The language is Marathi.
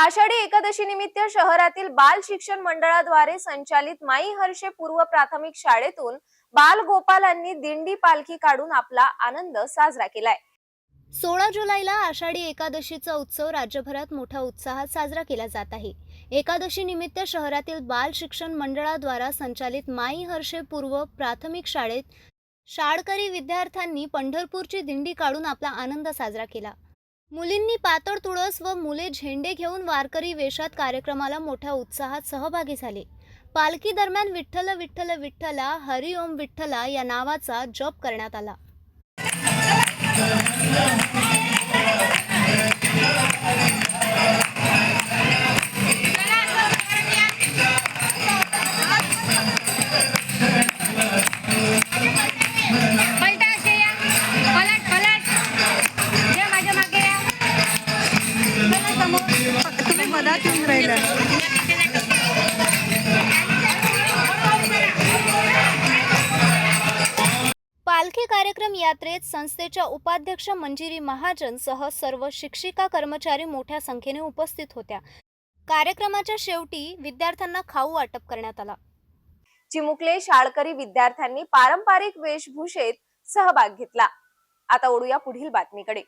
आषाढी एकादशी निमित्त शहरातील बाल शिक्षण मंडळाद्वारे संचालित माई हर्षे पूर्व प्राथमिक शाळेतून बाल गोपालांनी दिंडी पालखी काढून आपला आनंद साजरा केलाय. सोळा जुलैला आषाढी एकादशीचा उत्सव राज्यभरात मोठ्या उत्साहात साजरा केला जात आहे. एकादशी निमित्त शहरातील बाल शिक्षण मंडळाद्वारा संचालित माई हर्षे पूर्व प्राथमिक शाळेत शाळकरी विद्यार्थ्यांनी पंढरपूरची दिंडी काढून आपला आनंद साजरा केला. मुलींनी पातळ तुळस व मुले झेंडे घेऊन वारकरी वेशात कार्यक्रमाला मोठ्या उत्साहात सहभागी झाले. पालखी दरम्यान विठ्ठल विठ्ठल विठ्ठला हरिओम विठ्ठला या नावाचा जप करण्यात आला. येऊन राहिला. पालखी कार्यक्रम यात्रेत संस्थेच्या उपाध्यक्ष मंजिरी महाजन सह सर्व शिक्षिका कर्मचारी मोठ्या संख्येने उपस्थित होत्या. कार्यक्रमाच्या शेवटी विद्यार्थ्यांना खाऊ वाटप करण्यात आला. चिमुकले शाळकरी विद्यार्थ्यांनी पारंपरिक वेशभूषेत सहभाग घेतला. आता ओढूया पुढील बातमीकडे.